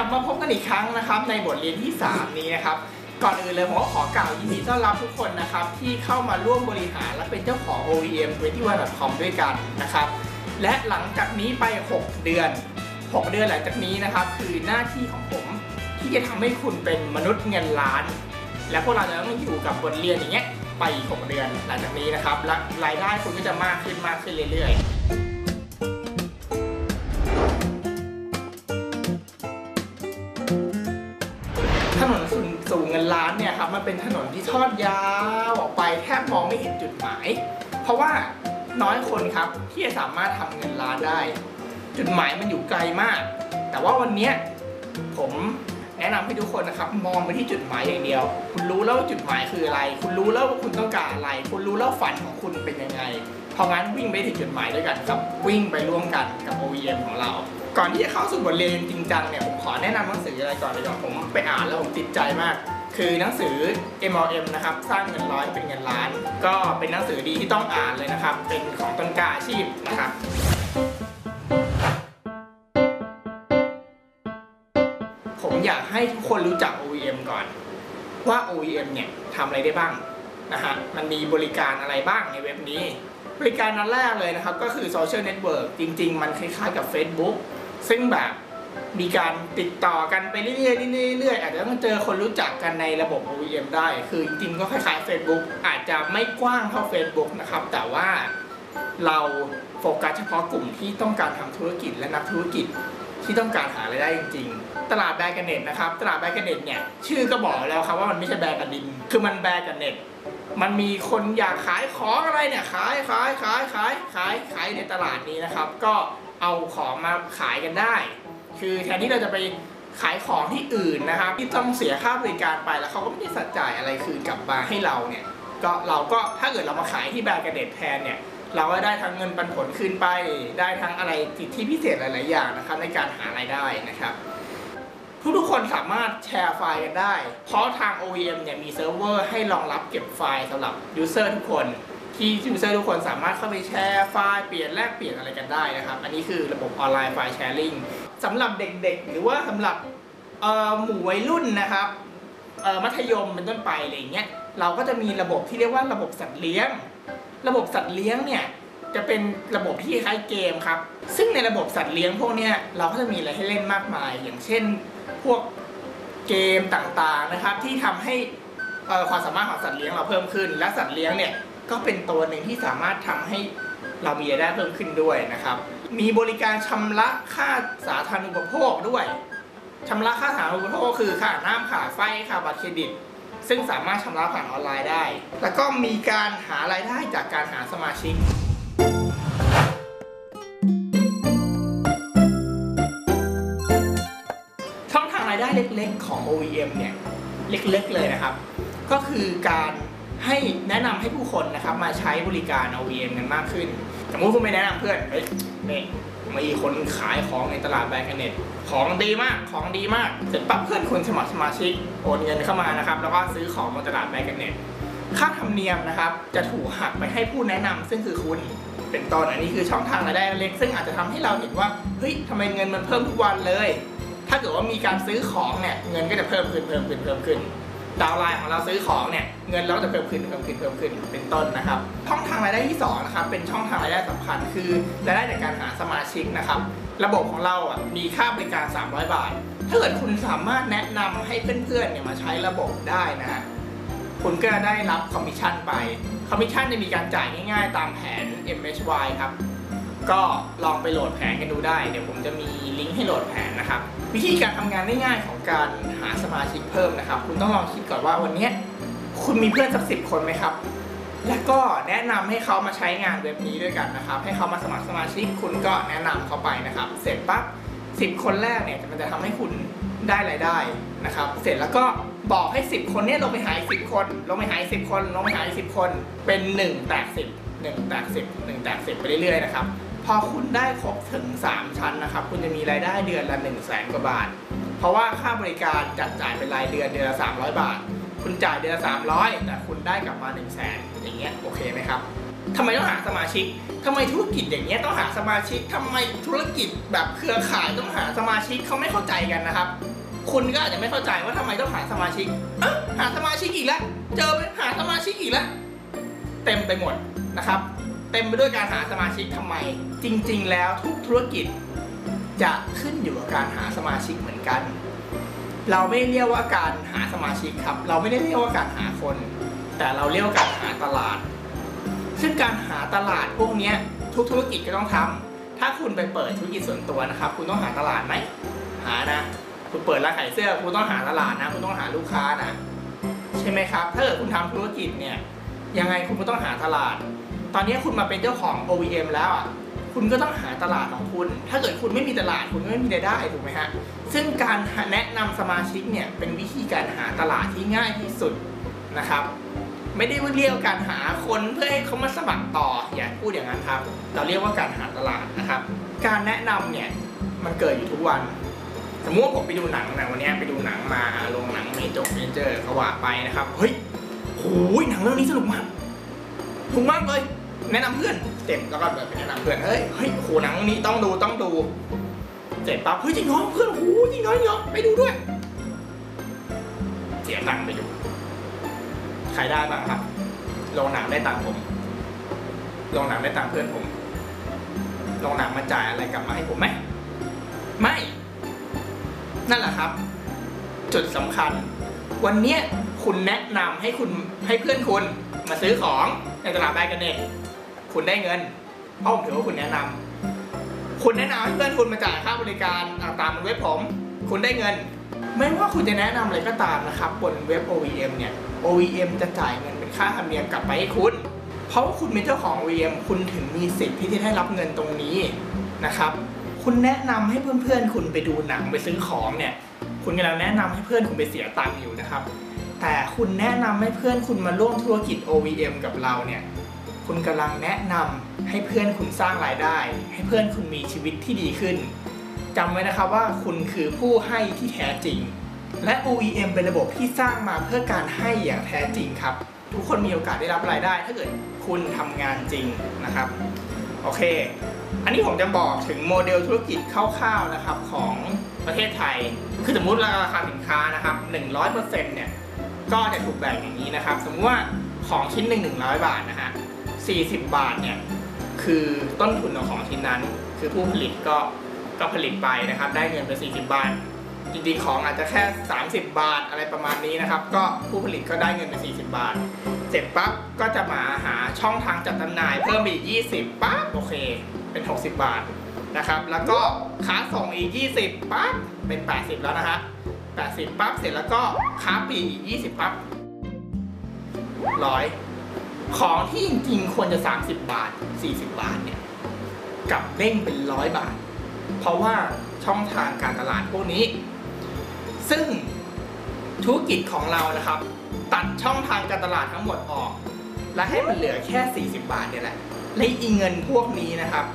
กลับมาพบกันอีกครั้งนะครับในบทเรียนที่ 3 นี้นะครับ ก่อนอื่นเลยผมก็ขอกล่าวยินดีต้อนรับทุกคนนะครับ ที่เข้ามาร่วมบริหารและเป็นเจ้าของ OEM 21.com ด้วยกันนะครับ และหลังจากนี้ไป 6 เดือน 6 เดือนหลังจากนี้นะครับ คือหน้าที่ของผมที่จะทำให้คุณเป็นมนุษย์เงินล้าน และพวกเราจะต้องอยู่กับบทเรียนอย่างเงี้ยไปอีก6เดือนหลังจากนี้นะครับและรายได้คุณก็จะมากขึ้นมากขึ้นเรื่อยๆ มันเป็นถนนที่ทอดยาวออกไปแทบมองไม่เห็นจุดหมาย เพราะว่าน้อยคนครับที่จะสามารถทำเงินล้านได้ จุดหมายมันอยู่ไกลมาก แต่ว่าวันนี้ผมแนะนำให้ทุกคนนะครับมองไปที่จุดหมายอย่างเดียว คุณรู้แล้วว่าจุดหมายคืออะไร คุณรู้แล้วว่าคุณต้องการอะไร คุณรู้แล้วฝันของคุณเป็นยังไงเพราะงั้นวิ่งไปถึงจุดหมายด้วยกันครับวิ่งไปร่วมกันกับ OEM ของเรา ก่อนที่จะเข้าสู่บทเรียนจริงจังเนี่ยผมขอแนะนำหนังสืออะไรก่อนเลยก่อนผมไปอ่านแล้วผมติดใจมาก คือหนังสือ MLM นะครับ สร้างเงินร้อยเป็นเงินล้าน ก็เป็นหนังสือดีที่ต้องอ่านเลยนะครับ เป็นของต้นกล้าอาชีพนะครับผมอยากให้ทุกคนรู้จัก OEM ก่อน ว่า OEM เนี่ยทำอะไรได้บ้างนะฮะมันมีบริการอะไรบ้างในเว็บนี้ บริการนั้นแรกเลยนะครับ ก็คือโซเชียลเน็ตเวิร์กจริง ๆ มันคล้ายๆกับ Facebook ซึ่งแบบ มีการติดต่อกันไปเรื่อยๆเรื่อยๆอาจจะต้องเจอคนรู้จักกันในระบบ OEM ได้ คือจริงๆก็คล้ายๆ Facebook อาจจะไม่กว้างเท่า Facebook นะครับ แต่ว่าเราโฟกัสเฉพาะกลุ่มที่ต้องการทำธุรกิจและนักธุรกิจที่ต้องการหารายได้จริง ๆ ตลาดแบรนด์กันเน็ตนะครับ ตลาดแบรนด์กันเน็ตเนี่ยชื่อก็บอกแล้วครับว่ามันไม่ใช่แบรนด์กันดิน คือมันแบรนด์กันเน็ตมันมีคนอยากขายของอะไรเนี่ยขายขายขายขายขายขายในตลาดนี้นะครับ ก็เอาของมาขายกันได้ คือแทนที่เราจะไปขายของที่อื่นนะครับ ที่ต้องเสียค่าบริการไปแล้วเขาก็ไม่ได้สัจ่ายอะไรคืนกลับมาให้เราเนี่ยก็เราก็ถ้าเกิดเรามาขายที่แบรนด์กันเน็ตแทนเนี่ยเราก็ได้ทั้งเงินปันผลคืนไป ได้ทั้งอะไรสิทธิพิเศษหลาย ๆ อย่างนะครับในการหารายได้นะครับ ทุกๆคนสามารถแชร์ไฟล์กันได้ เพราะทาง OEM เนี่ยมีเซิร์ฟเวอร์ให้รองรับเก็บไฟล์สำหรับยูเซอร์ทุกคน ที่ยูเซอร์ทุกคนสามารถเข้าไปแชร์ไฟล์เปลี่ยนแลกเปลี่ยนอะไรกันได้นะครับ อันนี้คือระบบออนไลน์ไฟล์แชร์ลิงสำหรับเด็กๆ หรือว่าสำหรับหมู่วัยรุ่นนะครับมัธยมเป็นต้นไปอะไรเงี้ยเราก็จะมีระบบที่เรียกว่าระบบสัตว์เลี้ยง ระบบสัตว์เลี้ยงเนี่ยจะเป็นระบบที่คล้ายเกมครับ ซึ่งในระบบสัตว์เลี้ยงพวกเนี้ยเราก็จะมีอะไรให้เล่นมากมาย อย่างเช่นพวกเกมต่างๆนะครับ ที่ทำให้ความสามารถของสัตว์เลี้ยงเราเพิ่มขึ้น และสัตว์เลี้ยงเนี่ย ก็เป็นตัวหนึ่งที่สามารถทำให้เรามีรายได้เพิ่มขึ้นด้วยนะครับ มีบริการชำระค่าสาธารณูปโภคด้วยชำระค่าสาธารณูปโภคก็คือค่าน้ำค่าไฟค่าบัตรเครดิต ซึ่งสามารถชำระผ่านออนไลน์ได้ แล้วก็มีการหารายได้จากการหาสมาชิกช่องทางรายได้เล็กๆของ OEM เนี่ย เล็กๆเลยนะครับ ก็คือการ ให้แนะนำให้ผู้คนนะครับมาใช้บริการ OEM กันมากขึ้น สมมติคุณไปแนะนำเพื่อนเฮ้ยนี่มีคนขายของในตลาดแบรนด์กันเน็ต ของดีมาก ของดีมาก เสร็จปั๊บเพื่อนคุณสมัครสมาชิกโอนเงินเข้ามานะครับ แล้วก็ซื้อของบนตลาดแบรนด์กันเน็ต ค่าธรรมเนียมนะครับ จะถูกหักไปให้ผู้แนะนำซึ่งคือคุณ เป็นต้น อันนี้คือช่องทางรายได้เล็ก ซึ่งอาจจะทำให้เราเห็นว่า เฮ้ยทำไมเงินมันเพิ่มทุกวันเลย ถ้าเกิดว่ามีการซื้อของเนี่ย เงินก็จะเพิ่มขึ้น เพิ่มขึ้น เพิ่มขึ้น ดาวไลน์ของเราซื้อของเนี่ยเงินเราก็จะเพิ่มขึ้นเพิ่มขึ้นเพิ่มขึ้นเป็นต้นนะครับช่องทางรายได้ที่สองนะครับเป็นช่องทางรายได้สำคัญคือรายได้จากการหาสมาชิกนะครับระบบของเราอะมีค่าบริการ 300 บาท ถ้าเกิดคุณสามารถแนะนำให้เพื่อนๆเนี่ยมาใช้ระบบได้นะฮะคุณก็ได้รับคอมมิชชั่นไปคอมมิชชั่นจะมีการจ่ายง่ายๆ ตามแผน MHY ครับ ก็ลองไปโหลดแผนกันดูได้ เดี๋ยวผมจะมีลิงก์ให้โหลดแผนนะครับ วิธีการทำงานง่ายๆของการหาสมาชิกเพิ่มนะครับ คุณต้องลองคิดก่อนว่าวันนี้คุณมีเพื่อนสักสิบคนไหมครับ แล้วก็แนะนำให้เขามาใช้งานเว็บนี้ด้วยกันนะครับ ให้เขามาสมัครสมาชิกคุณก็แนะนำเขาไปนะครับ เสร็จปั๊บสิบคนแรกเนี่ยมันจะทำให้คุณได้รายได้นะครับ เสร็จแล้วก็บอกให้ 10 คนเนี่ยลงไปหาอีก10 คน ลงไปหาอีก10 คน ลงไปหาอีก10 คน เป็น 1 แตก 10 1 แตก 10 1 แตก 10 ไปเรื่อยๆนะครับ พอคุณได้ครบถึง 3 ชั้นนะครับ คุณจะมีรายได้เดือนละ 1 0 0 0 0แสนกว่าบาท เพราะว่าค่าบริการจัดจ่ายเป็นรายเดือนเดือนละ 300 บาท คุณจ่ายเดือนละ 300 แต่คุณได้กลับมา 1 0 0 0 0แสนอย่างเงี้ยโอเคไหมครับทำไมต้องหาสมาชิกทำไมธุรกิจอย่างเงี้ยต้องหาสมาชิกทำไมธุรกิจแบบเครือข่ายต้องหาสมาชิกเขาไม่เข้าใจกันนะครับ คุณก็อาจจะไม่เข้าใจว่าทำไมต้องหาสมาชิกเอะหาสมาชิกอีกแล้ว เจอไปหาสมาชิกอีกแล้ว เต็มไปหมดนะครับ เต็มไปด้วยการหาสมาชิกทำไม จริง ๆ แล้วทุกธุรกิจจะขึ้นอยู่กับการหาสมาชิกเหมือนกัน เราไม่เรียกว่าการหาสมาชิกครับ เราไม่ได้เรียกว่าการหาคน แต่เราเรียกว่าการหาตลาด ซึ่งการหาตลาดพวกนี้ทุกธุรกิจก็ต้องทำถ้าคุณไปเปิดธุรกิจส่วนตัวนะครับ คุณต้องหาตลาดไหม หานะ คุณเปิดร้านขายเสื้อ คุณต้องหาตลาดนะ คุณต้องหาลูกค้านะ ใช่ไหมครับ ถ้าเกิดคุณทำธุรกิจเนี่ย ยังไงคุณก็ต้องหาตลาด ตอนนี้คุณมาเป็นเจ้าของ OEM แล้วอะคุณก็ต้องหาตลาดของคุณ ถ้าเกิดคุณไม่มีตลาดคุณก็ไม่มีรายได้ถูกไหมฮะ ซึ่งการแนะนำสมาชิกเนี่ยเป็นวิธีการหาตลาดที่ง่ายที่สุดนะครับ ไม่ได้ว่าเรียกว่าการหาคนเพื่อให้เขามาสมัครต่ออย่าพูดอย่างนั้นครับ เราเรียกว่าการหาตลาดนะครับ การแนะนำเนี่ยมันเกิดอยู่ทุกวัน สมมติว่าผมไปดูหนังนะวันนี้ไปดูหนังมาโรงหนังเมจกเมเจอร์เขาว่าไปนะครับ เฮ้ยโอ้ยหนังเรื่องนี้สนุกมากสนุกมากเลย แนะนำเพื่อนเสร็จแล้วก็แบบไปแนะนำเพื่อนเฮ้ยเฮ้ยโหหนังนี้ต้องดูต้องดูเสร็จปั๊บเฮ้ยจริงเหรอเพื่อนโอ้จริงเหรอจริงเหรอไปดูด้วย เสียตังค์ไปดูใครได้บ้างครับโรงหนังได้ตังค์ผมโรงหนังได้ตังค์เพื่อนผมโรงหนังมาจ่ายอะไรกลับมาให้ผมไหมไม่ นั่นแหละครับ จุดสำคัญ วันเนี้ยคุณแนะนำให้คุณให้เพื่อนคุณมาซื้อของในตลาดแบกันเน็ต คุณได้เงิน เพราะผมถือว่าคุณแนะนำคุณแนะนำให้เพื่อนคุณมาจ่ายค่าบริการต่างๆบนเว็บผม คุณได้เงิน ไม่ว่าคุณจะแนะนำอะไรก็ตามนะครับบนเว็บ OEM เนี่ย OEM จะจ่ายเงินเป็นค่าธรรมเนียมกลับไปให้คุณ เพราะว่าคุณเป็นเจ้าของ OEM คุณถึงมีสิทธิ์ที่จะได้รับเงินตรงนี้นะครับ คุณแนะนำให้เพื่อนๆ คุณไปดูหนังไปซื้อของเนี่ย คุณกำลังแนะนำให้เพื่อนคุณไปเสียตังค์อยู่นะครับ แต่คุณแนะนำให้เพื่อนคุณมาร่วมธุรกิจ OEM กับเราเนี่ย คุณกำลังแนะนำให้เพื่อนคุณสร้างรายได้ ให้เพื่อนคุณมีชีวิตที่ดีขึ้นจำไว้นะครับว่าคุณคือผู้ให้ที่แท้จริง และ OEM เป็นระบบที่สร้างมาเพื่อการให้อย่างแท้จริงครับ ทุกคนมีโอกาสได้รับรายได้ ถ้าเกิดคุณทำงานจริงนะครับ โอเค อันนี้ผมจะบอกถึงโมเดลธุรกิจคร่าวๆนะครับของประเทศไทย คือสมมุติราคาสินค้านะครับ 100%เนี่ยก็จะถูกแบ่งอย่างนี้นะครับ สมมติว่าของชิ้นหนึ่ง100 บาทนะฮะ 40 บาทเนี่ยคือต้นทุนของของชิ้นนั้น คือผู้ผลิตก็ก็ผลิตไปนะครับ ได้เงินไป 40 บาท จริงๆของอาจจะแค่ 30 บาทอะไรประมาณนี้นะครับ ก็ผู้ผลิตก็ได้เงินไป 40 บาท เสร็จปั๊บก็จะมาหาช่องทางจัดจำหน่ายเพิ่มอีก 20ปั๊บโอเค เป็น 60 บาทนะครับแล้วก็ค้าส่งอีก 20ปั๊บเป็น 80 แล้วนะฮะ80ปั๊บเสร็จแล้วก็ค้าปลีกอีก 20ปั๊บร้อย ของที่จริงๆควรจะ 30 บาท 40 บาทเนี่ยกลับเด้งเป็นร้อยบาท เพราะว่าช่องทางการตลาดพวกนี้ ซึ่งธุรกิจของเรานะครับ ตัดช่องทางการตลาดทั้งหมดออก และให้มันเหลือแค่ 40 บาทเนี่ยแหละและอีเงินพวกนี้นะครับ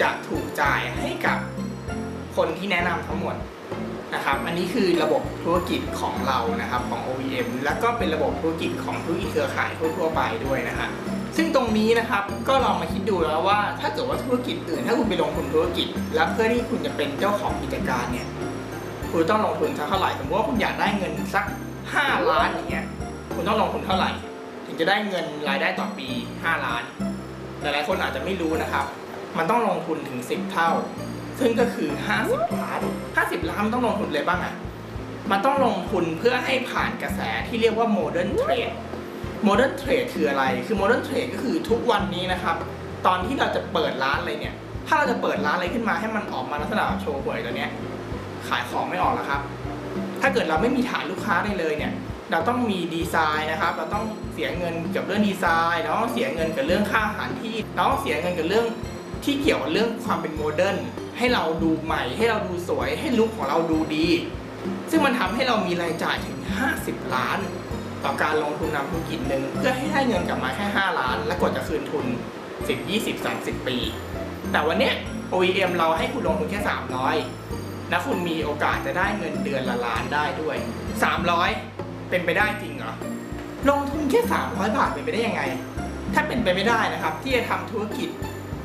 จะถูกจ่ายให้กับคนที่แนะนำทั้งหมด นะครับอันนี้คือระบบธุรกิจของเรานะครับของ OEM แล้วก็เป็นระบบธุรกิจของธุรกิจเครือข่ายทั่วไปด้วยนะฮะซึ่งตรงนี้นะครับก็ลองมาคิดดูแล้วว่าถ้าเกิดว่าธุรกิจอื่น ถ้าคุณไปลงทุนธุรกิจ แล้วเพื่อที่คุณจะเป็นเจ้าของกิจการเนี่ยคุณต้องลงทุนสักเท่าไหร่สมมติว่าคุณอยากได้เงินสัก 5 ล้านอย่างเงี้ยคุณต้องลงทุนเท่าไหร่ ถึงจะได้เงินรายได้ต่อปี 5 ล้าน หลายๆคนอาจจะไม่รู้นะครับ มันต้องลงทุนถึง 10 เท่า ซึ่งก็คือ 50 ล้าน 50 ล้านมันต้องลงทุนเลยบ้างอะมันต้องลงทุนเพื่อให้ผ่านกระแสที่เรียกว่า modern trade modern trade คืออะไร คือ modern trade ก็คือทุกวันนี้นะครับ ตอนที่เราจะเปิดร้านอะไรเนี่ย ถ้าเราจะเปิดร้านอะไรขึ้นมาให้มันออกมาลักษณะโชว์หวยตัวเนี้ย ขายของไม่ออกแล้วครับ ถ้าเกิดเราไม่มีฐานลูกค้าได้เลยเนี่ย เราต้องมีดีไซน์นะครับ เราต้องเสียเงินกับเรื่องดีไซน์ เราต้องเสียเงินกับเรื่องค่าอาหารที่ เราต้องเสียเงินกับเรื่องที่เกี่ยวกับเรื่องความเป็นโมเดิร์น ให้เราดูใหม่ ให้เราดูสวย ให้ลุคของเราดูดี ซึ่งมันทำให้เรามีรายจ่ายถึง 50 ล้าน ต่อการลงทุนนำธุรกิจหนึ่งเพื่อให้ได้เงินกลับมาแค่ 5 ล้าน และกว่าจะคืนทุน 10 20 30 ปี แต่วันนี้ OEM เราให้คุณลงทุนแค่ 300และคุณมีโอกาสจะได้เงินเดือนละล้านได้ด้วย 300 เป็นไปได้จริงเหรอลงทุนแค่ 300 บาทเป็นไปได้ยังไง ถ้าเป็นไปไม่ได้นะครับ ที่จะทำธุรกิจ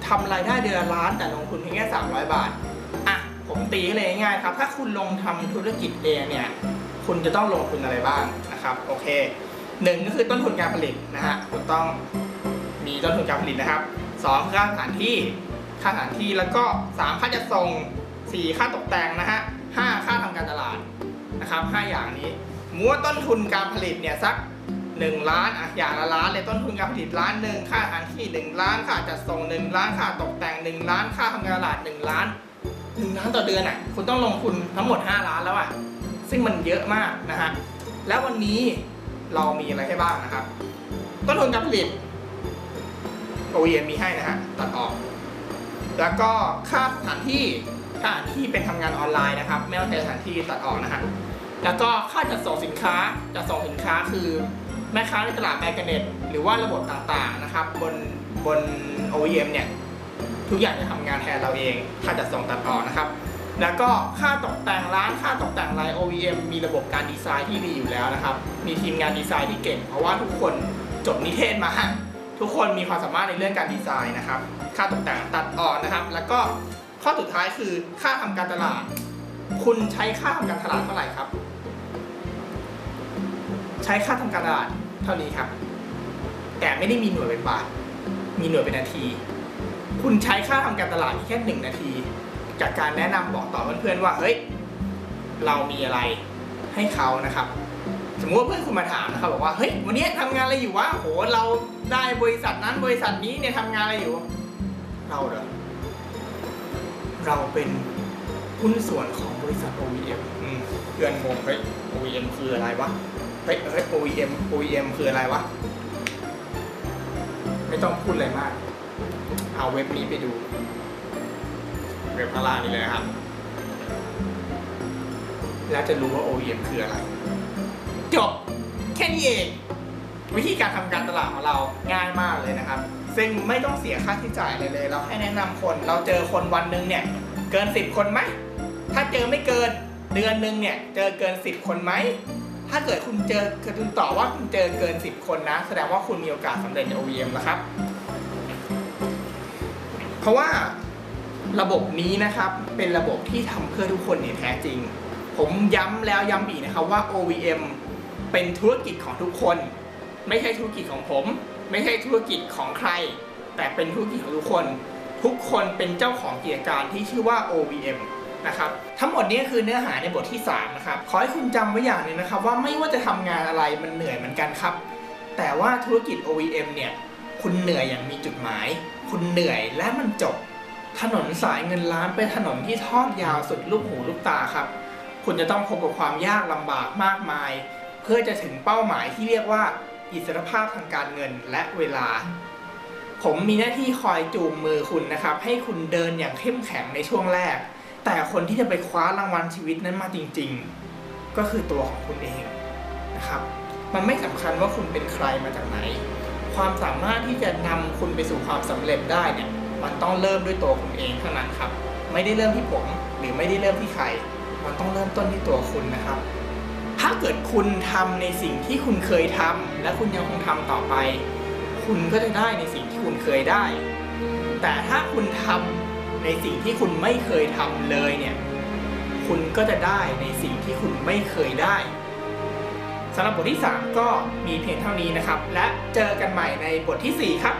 ทำรายได้เดือนละล้านแต่ลงทุนเพียงแค่300 บาทอะผมตีเลยง่ายครับ ถ้าคุณลงทำธุรกิจเองเนี่ย คุณจะต้องลงทุนอะไรบ้างนะครับ โอเคหนึ่งก็คือต้นทุนการผลิตนะฮะคุณต้องมีต้นทุนการผลิตนะครับสองค่าสถานที่ค่าสถานที่แล้วก็สามค่าจัดส่งสี่ค่าตกแต่งนะฮะห้าค่าทำการตลาดนะครับห้าอย่างนี้มัวต้นทุนการผลิตเนี่ยสัก 1 ล้านอะอย่างละล้านเลยต้นทุนการผลิตล้านหนึ่งค่าสถานที่1ล้านค่าจัดส่ง 1 ล้านค่าตกแต่ง 1 ล้านค่าทำการตลาด 1 ล้าน 1 ล้านต่อเดือนอะคุณต้องลงทุนทั้งหมด 5 ล้านแล้วอะซึ่งมันเยอะมากนะฮะแล้ววันนี้เรามีอะไรให้บ้างนะครับ ต้นทุนการผลิต OEM มีให้นะฮะตัดออก แล้วก็ค่าสถานที่ค่าสถานที่เป็นทำงานออนไลน์นะครับ ไม่ต้องใช้สถานที่ตัดออกนะฮะแล้วก็ค่าจัดส่งสินค้าจัดส่งสินค้าคือ แม่ค้าในตลาดแมกเนตหรือว่าระบบต่างๆนะครับ บนบน OEM เนี่ย ทุกอย่างจะทำงานแทนเราเองค่าจัดส่งตัดออนะครับ แล้วก็ค่าตกแต่งร้านค่าตกแต่งลาย OEM มีระบบการดีไซน์ที่ดีอยู่แล้วนะครับ มีทีมงานดีไซน์ที่เก่ง เพราะว่าทุกคนจบนิเทศมา ทุกคนมีความสามารถในเรื่องการดีไซน์นะครับ ค่าตกแต่งตัดออกนะครับ แล้วก็ข้อสุดท้ายคือค่าทำการตลาด คุณใช้ค่าทำการตลาดเท่าไหร่ครับ ใช้ค่าทำการตลาด เท่านี้ครับ แต่ไม่ได้มีหน่วยเป็นบาท มีหน่วยเป็นนาที คุณใช้ค่าทำการตลาดแค่หนึ่งนาที จากการแนะนำบอกต่อเพื่อนๆว่าเฮ้ยเรามีอะไรให้เขานะครับ สมมติว่าเพื่อนคุณมาถามนะครับบอกว่าเฮ้ยวันนี้ทำงานอะไรอยู่วะโหเราได้บริษัทนั้นบริษัทนี้เนี่ยทำงานอะไรอยู่ เราเหรอเราเป็นหุ้นส่วนของบริษัท OEM เพื่อนงงเฮ้ย OEM คืออะไรวะ เฮ้ยเฮ้ย OEM OEM คืออะไรวะ ไม่ต้องพูดอะไรมาก เอาเว็บนี้ไปดู เว็บข้างล่างนี้เลยครับ แล้วจะรู้ว่า OEM คืออะไร จบ แค่นี้เอง วิธีการทำการตลาดของเราง่ายมากเลยนะครับ ซึ่งไม่ต้องเสียค่าใช้จ่ายเลยเลย เราแค่แนะนำคน เราเจอคนวันหนึ่งเนี่ย เกิน 10 คนไหม ถ้าเจอไม่เกินเดือนหนึ่งเนี่ย เจอเกิน 10 คนไหม ถ้าเกิดคุณเจอคุณตอบว่าคุณเจอเกิน 10 คนนะ แสดงว่าคุณมีโอกาสสำเร็จใน OEM แล้วครับ เพราะว่าระบบนี้นะครับเป็นระบบที่ทำเพื่อทุกคนเนี่ยแท้จริง ผมย้ำแล้วย้ำอีกนะครับว่า OEM เป็นธุรกิจของทุกคน ไม่ใช่ธุรกิจของผม ไม่ใช่ธุรกิจของใคร แต่เป็นธุรกิจของทุกคน ทุกคนเป็นเจ้าของกิจการที่ชื่อว่า OEM นะครับ ทั้งหมดนี้คือเนื้อหาในบทที่3นะครับขอให้คุณจำไว้อย่างหนึ่งนะครับ ว่าไม่ว่าจะทำงานอะไรมันเหนื่อยเหมือนกันครับ แต่ว่าธุรกิจ OEM เนี่ยคุณเหนื่อยอย่างมีจุดหมาย คุณเหนื่อยและมันจบ ถนนสายเงินล้านเป็นถนนที่ทอดยาวสุดลูกหูลูกตาครับ คุณจะต้องพบกับความยากลำบากมากมาย เพื่อจะถึงเป้าหมายที่เรียกว่า อิสรภาพทางการเงินและเวลา ผมมีหน้าที่คอยจูงมือคุณนะครับ ให้คุณเดินอย่างเข้มแข็งในช่วงแรก แต่คนที่จะไปคว้ารางวัลชีวิตนั้นมาจริง ๆ ก็คือตัวของคุณเองนะครับ มันไม่สำคัญว่าคุณเป็นใครมาจากไหน ความสามารถที่จะนำคุณไปสู่ความสำเร็จได้เนี่ย มันต้องเริ่มด้วยตัวคุณเองเท่านั้นครับ ไม่ได้เริ่มที่ผมหรือไม่ได้เริ่มที่ใคร มันต้องเริ่มต้นที่ตัวคุณนะครับ ถ้าเกิดคุณทำในสิ่งที่คุณเคยทำและคุณยังคงทำต่อไป คุณก็จะได้ในสิ่งที่คุณเคยได้ แต่ถ้าคุณทำ ในสิ่งที่คุณไม่เคยทำเลยเนี่ย คุณก็จะได้ในสิ่งที่คุณไม่เคยได้สำหรับบทที่ 3 ก็มีเพียงเท่านี้นะครับ และเจอกันใหม่ในบททีสี่4 ครับ